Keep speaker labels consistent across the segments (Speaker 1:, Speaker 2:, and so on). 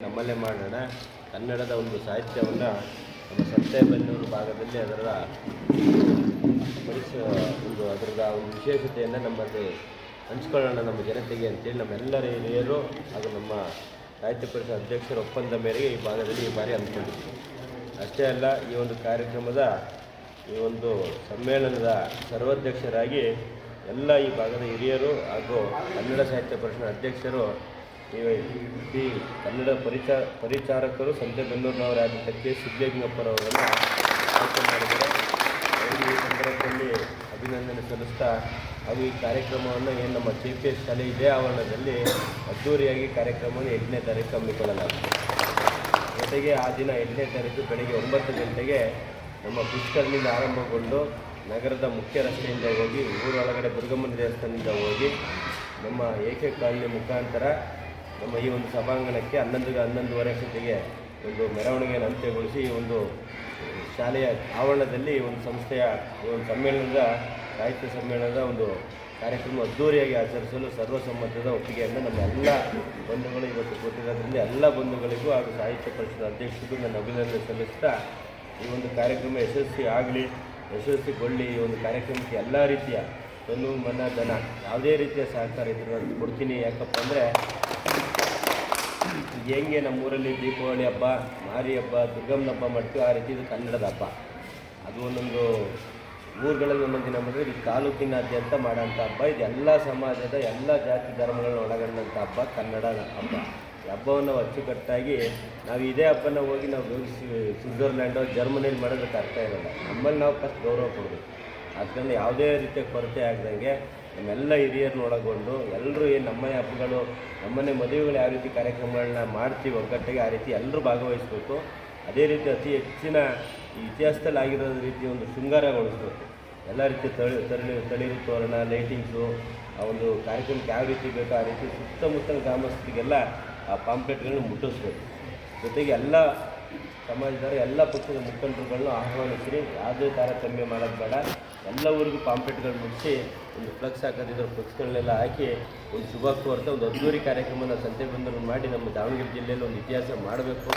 Speaker 1: ನಮ್ಮಲ್ಲೇ ಮಾಡೋಣ. ಕನ್ನಡದ ಒಂದು ಸಾಹಿತ್ಯವನ್ನು ನಮ್ಮ ಸಂತೆ ಬೆನ್ನೂರು ಭಾಗದಲ್ಲಿ ಅದರ ಪರಿಸ ಒಂದು ಅದರದ ಒಂದು ವಿಶೇಷತೆಯನ್ನು ನಮ್ಮಲ್ಲಿ ಹಂಚ್ಕೊಳ್ಳೋಣ ನಮ್ಮ ಜನತೆಗೆ ಅಂತೇಳಿ ನಮ್ಮೆಲ್ಲರ ಹಿರಿಯರು ಹಾಗೂ ನಮ್ಮ ಸಾಹಿತ್ಯ ಪರಿಷತ್ ಅಧ್ಯಕ್ಷರ ಒಪ್ಪಂದ ಮೇರೆಗೆ ಈ ಭಾಗದಲ್ಲಿ ಈ ಬಾರಿ ಅಂದ್ಕೊಂಡಿದ್ದೀವಿ ಅಷ್ಟೇ ಅಲ್ಲ, ಈ ಒಂದು ಕಾರ್ಯಕ್ರಮದ ಈ ಒಂದು ಸಮ್ಮೇಳನದ ಸರ್ವಾಧ್ಯಕ್ಷರಾಗಿ ಎಲ್ಲ ಈ ಭಾಗದ ಹಿರಿಯರು ಹಾಗೂ ಕನ್ನಡ ಸಾಹಿತ್ಯ ಪರಿಷತ್ ಅಧ್ಯಕ್ಷರು ಈ ಕನ್ನಡ ಪರಿಚಾರ ಪರಿಚಾರಕರು ಸಂತೆಬೆನ್ನೂರಿನವರಾದ ಕೆ ಸಿದ್ದಲಿಂಗಪ್ಪರವರನ್ನು ಆಯ್ಕೆ ಮಾಡಿದ್ದಾರೆ ಈ ಸಂದರ್ಭದಲ್ಲಿ ಅಭಿನಂದನೆ ಸಲ್ಲಿಸ್ತಾ ಹಾಗೂ ಈ ಕಾರ್ಯಕ್ರಮವನ್ನು ಏನು ನಮ್ಮ ಕೆ ಪಿ ಎಸ್ ಶಾಲೆ ಇದೇ ಆವರಣದಲ್ಲಿ ಅದ್ದೂರಿಯಾಗಿ ಕಾರ್ಯಕ್ರಮವನ್ನು ಎಂಟನೇ ತಾರೀಕು ಹಮ್ಮಿಕೊಳ್ಳಲಾಗಿದೆ ಜೊತೆಗೆ ಆ ದಿನ ಎಂಟನೇ ತಾರೀಕು ಬೆಳಗ್ಗೆ ಒಂಬತ್ತು ಗಂಟೆಗೆ ನಮ್ಮ ಪುಷ್ಕರ್ನಿಂದ ಆರಂಭಗೊಂಡು ನಗರದ ಮುಖ್ಯ ರಸ್ತೆಯಿಂದ ಹೋಗಿ ಊರೊಳಗಡೆ ದುರ್ಗಮ್ಮನ ದೇವಸ್ಥಾನದಿಂದ ಹೋಗಿ ನಮ್ಮ ಏಕೆ ಕಾಲನಿ ಮುಖಾಂತರ ನಮ್ಮ ಈ ಒಂದು ಸಭಾಂಗಣಕ್ಕೆ ಹನ್ನೊಂದು ಹನ್ನೊಂದುವರೆ ಅಷ್ಟೊತ್ತಿಗೆ ಒಂದು ಮೆರವಣಿಗೆಯನ್ನು ಅಂತ್ಯಗೊಳಿಸಿ ಒಂದು ಶಾಲೆಯ ಆವರಣದಲ್ಲಿ ಒಂದು ಸಂಸ್ಥೆಯ ಒಂದು ಸಮ್ಮೇಳನದ ಸಾಹಿತ್ಯ ಸಮ್ಮೇಳನದ ಒಂದು ಕಾರ್ಯಕ್ರಮ ಅದ್ದೂರಿಯಾಗಿ ಆಚರಿಸಲು ಸರ್ವಸಮ್ಮತದ ಒಪ್ಪಿಗೆಯನ್ನು ನಮ್ಮ ಎಲ್ಲ ಬಂಧುಗಳು ಇವತ್ತು ಕೊಟ್ಟಿರೋದ್ರಿಂದ ಎಲ್ಲ ಬಂಧುಗಳಿಗೂ ಹಾಗೂ ಸಾಹಿತ್ಯ ಪರಿಷತ್ ಅಧ್ಯಕ್ಷರಿಗೂ ನನ್ನ ಅಭಿನಂದನೆ ಸಲ್ಲಿಸ್ತಾ ಈ ಒಂದು ಕಾರ್ಯಕ್ರಮ ಯಶಸ್ವಿ ಆಗಲಿ, ಯಶಸ್ವಿಗೊಳ್ಳಿ ಈ ಒಂದು ಕಾರ್ಯಕ್ರಮಕ್ಕೆ ಎಲ್ಲ ರೀತಿಯ ತನು ಮನ ಧನ, ಯಾವುದೇ ರೀತಿಯ ಸಹಕಾರ ಇದ್ರೂ ನಾನು ಕೊಡ್ತೀನಿ. ಯಾಕಪ್ಪ ಅಂದರೆ ಹೆಂಗೆ ನಮ್ಮೂರಲ್ಲಿ ದೀಪಾವಳಿ ಹಬ್ಬ, ಮಾರಿ ಹಬ್ಬ, ದುರ್ಗಮ್ಮನ ಹಬ್ಬ ಮಾಡ್ತೀವಿ ಆ ರೀತಿ ಇದು ಕನ್ನಡದ ಹಬ್ಬ. ಅದು ಒಂದೊಂದು ಊರುಗಳಲ್ಲಿ ಒಂದೊಂದು ದಿನ ಮಾಡಿದ್ರೆ ಇದು ತಾಲೂಕಿನಾದ್ಯಂತ ಮಾಡೋಂಥ ಹಬ್ಬ. ಇದು ಎಲ್ಲ ಸಮಾಜದ, ಎಲ್ಲ ಜಾತಿ ಧರ್ಮಗಳನ್ನ ಒಳಗೊಂಡಂಥ ಹಬ್ಬ ಕನ್ನಡ ಹಬ್ಬ. ಹಬ್ಬವನ್ನು ಅಚ್ಚುಕಟ್ಟಾಗಿ ನಾವು ಇದೇ ಹಬ್ಬನ ಹೋಗಿ ನಾವು ಸ್ವಿಟ್ಜರ್ಲ್ಯಾಂಡೋ ಸ್ವಿ- ಸ್ವಿಟ್ಜರ್ಲ್ಯಾಂಡು, ಜರ್ಮನಿಯಲ್ಲಿ ಮಾಡೋದಕ್ಕೆ ಅರ್ಥ ಇರೋಲ್ಲ. ನಮ್ಮಲ್ಲಿ ನಾವು ಫಸ್ಟ್ ಗೌರವ ಕೊಡಬೇಕು. ಅದರಿಂದ ಯಾವುದೇ ರೀತಿಯ ಕೊರತೆ ಆಗದಂಗೆ ನಮ್ಮೆಲ್ಲ ಹಿರಿಯರನ್ನ ಒಳಗೊಂಡು ಎಲ್ಲರೂ ಏನು ನಮ್ಮನೆ ಹಬ್ಬಗಳು, ನಮ್ಮನೆ ಮದುವೆಗಳು ಯಾವ ರೀತಿ ಕಾರ್ಯಕ್ರಮಗಳನ್ನ ಮಾಡ್ತೀವಿ, ಒಗ್ಗಟ್ಟಿಗೆ ಆ ರೀತಿ ಎಲ್ಲರೂ ಭಾಗವಹಿಸಬೇಕು. ಅದೇ ರೀತಿ ಅತಿ ಹೆಚ್ಚಿನ ಇತಿಹಾಸದಲ್ಲಿ ಆಗಿರೋ ರೀತಿ ಒಂದು ಶೃಂಗಾರಗೊಳಿಸಬೇಕು. ಎಲ್ಲ ರೀತಿಯ ತಳಿ ತಳಿ ತಳಿರು ತೋರಣ ಲೈಟಿಂಗ್ಸು, ಆ ಒಂದು ಕಾರ್ಯಕ್ರಮಕ್ಕೆ ಯಾವ ರೀತಿ ಬೇಕೋ ಆ ರೀತಿ ಸುತ್ತಮುತ್ತಲ ಗ್ರಾಮಸ್ಥರಿಗೆಲ್ಲ ಆ ಪಾಂಪ್ಲೆಟ್ಗಳನ್ನ ಮುಟ್ಟಿಸ್ಬೇಕು. ಜೊತೆಗೆ ಎಲ್ಲ ಸಮಾಜದವರು ಎಲ್ಲ ಪಕ್ಷದ ಮುಖಂಡರುಗಳನ್ನು ಆಹ್ವಾನಿಸಿ ಯಾವುದೇ ತಾರತಮ್ಯ ಮಾಡೋದು ಬೇಡ. ಎಲ್ಲವರಿಗೂ ಪಾಂಪ್ಲೆಟ್ಗಳು ಮುಗಿಸಿ ಒಂದು ಫ್ಲಕ್ಸ್ ಹಾಕೋದಿದ್ರೆ ಫ್ಲಕ್ಸ್ಗಳನ್ನೆಲ್ಲ ಹಾಕಿ ಒಂದು ಶುಭ ಕೋರ್ತಾ, ಒಂದು ಅದ್ದೂರಿ ಕಾರ್ಯಕ್ರಮನ ಸಂತೆ ಬಂದರು ಮಾಡಿ ನಮ್ಮ ದಾವಣಗೆರೆ ಜಿಲ್ಲೆಯಲ್ಲಿ ಒಂದು ಇತಿಹಾಸ ಮಾಡಬೇಕು.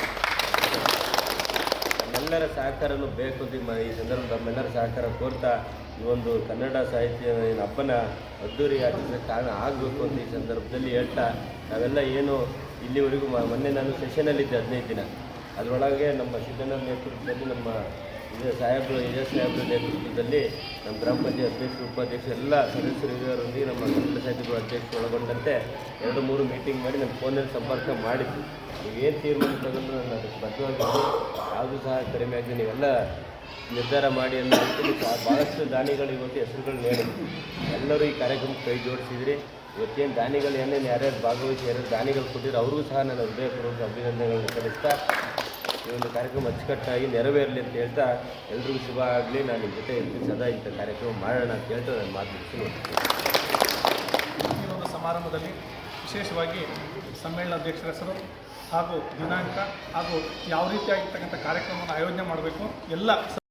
Speaker 1: ನಮ್ಮೆಲ್ಲರ ಸಹಕಾರನೂ ಬೇಕು ಅಂತ ಈ ಸಂದರ್ಭದಲ್ಲಿ ನಮ್ಮೆಲ್ಲರ ಸಹಕಾರ ಕೋರ್ತಾ ಈ ಒಂದು ಕನ್ನಡ ಸಾಹಿತ್ಯ ಏನು ಹಬ್ಬನ ಅದ್ದೂರಿ ಕಾರಣ ಆಗಬೇಕು ಅಂತ ಈ ಸಂದರ್ಭದಲ್ಲಿ ಹೇಳ್ತಾ, ನಾವೆಲ್ಲ ಏನು ಇಲ್ಲಿವರೆಗೂ ಮೊನ್ನೆ ನಾನು ಸೆಷನಲ್ಲಿದ್ದೆ ಹದಿನೈದು ದಿನ. ಅದರೊಳಗೆ ನಮ್ಮ ಸಿದ್ದಣ್ಣ ನೇತೃತ್ವದಲ್ಲಿ ನಮ್ಮ ಇದೇ ಸಾಹೇಬರು ಇದೇ ಸಾಹೇಬ್ರ ನೇತೃತ್ವದಲ್ಲಿ ನಮ್ಮ ಗ್ರಾಮ ಪಂಚಾಯತ್ ಅಧ್ಯಕ್ಷರು ಉಪಾಧ್ಯಕ್ಷ ಎಲ್ಲ ಸದಸ್ಯರು ಹಿರಿಯರೊಂದಿಗೆ ನಮ್ಮ ಸಾಹಿತ್ಯಗಳ ಅಧ್ಯಕ್ಷರು ಒಳಗೊಂಡಂತೆ ಎರಡು ಮೂರು ಮೀಟಿಂಗ್ ಮಾಡಿ ನಮ್ಮ ಫೋನಲ್ಲಿ ಸಂಪರ್ಕ ಮಾಡಿದ್ವಿ. ನೀವೇನು ತೀರ್ಮಾನ ತಗೊಂಡು ನಾನು ಅದಕ್ಕೆ ಬದ್ಧವಾಗಿದ್ದು ಯಾವುದೂ ಸಹ ಕಡಿಮೆ ಆಗಿದೆ ನೀವೆಲ್ಲ ನಿರ್ಧಾರ ಮಾಡಿ ಅನ್ನೋ ಬಹಳಷ್ಟು ದಾನಿಗಳು ಇವತ್ತು ಹೆಸರುಗಳು ನೀಡಿದ್ವಿ ಎಲ್ಲರೂ ಈ ಕಾರ್ಯಕ್ರಮಕ್ಕೆ ಕೈ ಜೋಡಿಸಿದ್ರಿ. ಇವತ್ತೇನು ದಾನಿಗಳು, ಏನೇನು ಯಾರ್ಯಾರು ಭಾಗವಹಿಸಿ ಯಾರ್ಯಾರು ದಾನಿಗಳು ಕೊಟ್ಟಿದ್ರು, ಅವ್ರಿಗೂ ಸಹ ನಾನು ಹೃದಯಪೂರ್ವಕ ಅಭಿನಂದನೆಗಳನ್ನು ಸಲ್ಲಿಸ್ತಾ ಈ ಒಂದು ಕಾರ್ಯಕ್ರಮ ಅಚ್ಚುಕಟ್ಟಾಗಿ ನೆರವೇರಲಿ ಅಂತ ಹೇಳ್ತಾ ಎಲ್ರಿಗೂ ಶುಭ ಆಗಲಿ. ನಾನು ನಿಮ್ಮ ಜೊತೆ ಇರ್ತೀನಿ. ಸದಾ ಇಂಥ ಕಾರ್ಯಕ್ರಮ ಮಾಡೋಣ ಅಂತ ಹೇಳ್ತಾ ನಾನು ಮಾತು ಮುಗಿಸ್ತೀನಿ
Speaker 2: ಈ ಒಂದು ಸಮಾರಂಭದಲ್ಲಿ ವಿಶೇಷವಾಗಿ ಸಮ್ಮೇಳನ ಅಧ್ಯಕ್ಷರ ಹೆಸರು ಹಾಗೂ ದಿನಾಂಕ ಹಾಗೂ ಯಾವ ರೀತಿಯಾಗಿರ್ತಕ್ಕಂಥ ಕಾರ್ಯಕ್ರಮವನ್ನು ಆಯೋಜನೆ ಮಾಡಬೇಕು. ಎಲ್ಲ